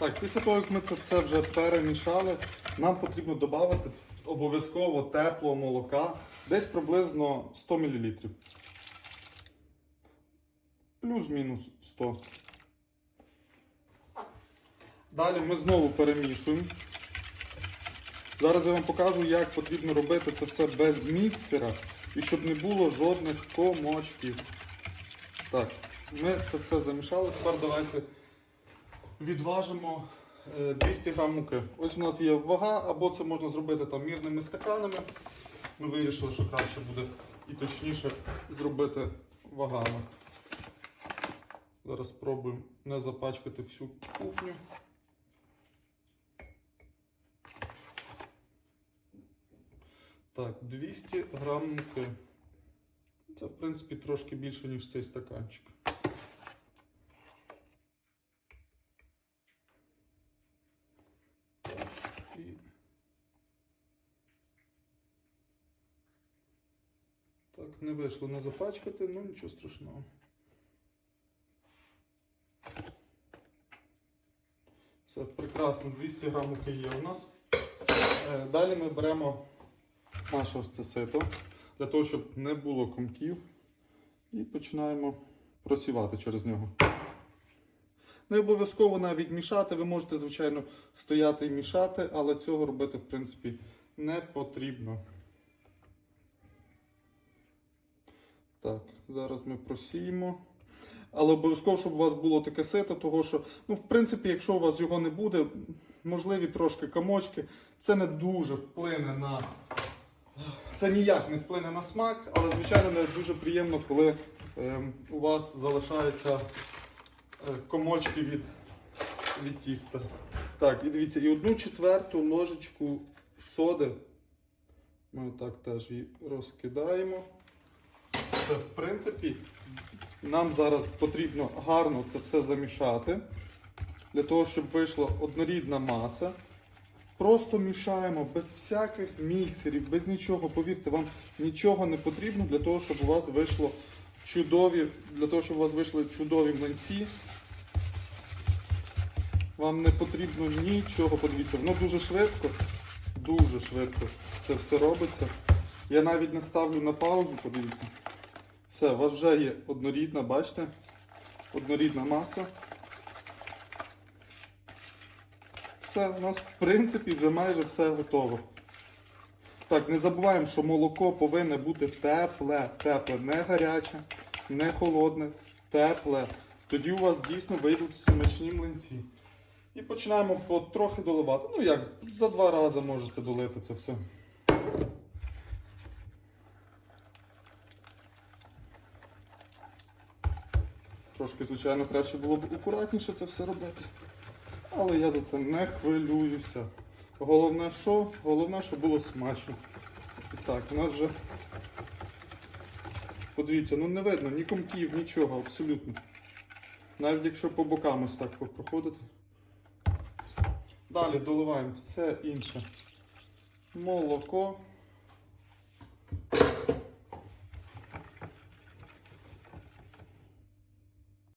Так, після того, як ми це все вже перемішали, нам потрібно додати обов'язково теплого молока, десь приблизно 100 мл. Плюс-мінус 100. Далі ми знову перемішуємо. Зараз я вам покажу, як потрібно робити це все без міксера і щоб не було жодних комочків. Так, ми це все замішали. Тепер давайте відважимо е, 200 грам муки. Ось у нас є вага, або це можна зробити там мірними стаканами. Ми вирішили, що краще буде і точніше зробити вагами. Зараз спробуємо не запачкати всю кухню. Так, 200 грам муки. Це, в принципі, трошки більше, ніж цей стаканчик. І... Так, не вийшло не запачкати, ну нічого страшного. Все, прекрасно, 200 грам муки є у нас. Е, Далі ми беремо наше ось це сито, для того, щоб не було комків. І починаємо просівати через нього. Не обов'язково навіть мішати, ви можете, звичайно, стояти і мішати, але цього робити, в принципі, не потрібно. Так, зараз ми просіємо. Але обов'язково, щоб у вас було таке сито, того що, ну, в принципі, якщо у вас його не буде, можливі трошки комочки, це не дуже вплине на. Це ніяк не вплине на смак, але, звичайно, не дуже приємно, коли ем, у вас залишаються е, комочки від, від тіста. Так, і дивіться, і одну четверту ложечку соди. Ми отак теж її розкидаємо. Це, в принципі, нам зараз потрібно гарно це все замішати, для того, щоб вийшла однорідна маса. Просто мішаємо без всяких міксерів, без нічого. Повірте, вам нічого не потрібно для того, щоб у вас вийшло чудові, для того, щоб у вас вийшли чудові млинці. Вам не потрібно нічого. Подивіться, воно дуже швидко, дуже швидко це все робиться. Я навіть не ставлю на паузу, подивіться. Все, у вас вже є однорідна, бачите? Однорідна маса. Все, у нас в принципі вже майже все готово. Так, не забуваємо, що молоко повинне бути тепле, тепле, не гаряче, не холодне, тепле. Тоді у вас дійсно вийдуть смачні млинці. І починаємо потрохи доливати. Ну як, за два рази можете долити це все. Трошки, звичайно, краще було б акуратніше це все робити. Але я за це не хвилююся. Головне, що? Головне, щоб було смачно. І так, у нас вже. Подивіться, ну не видно ні комків, нічого, абсолютно. Навіть якщо по бокам ось так проходити. Далі доливаємо все інше. Молоко.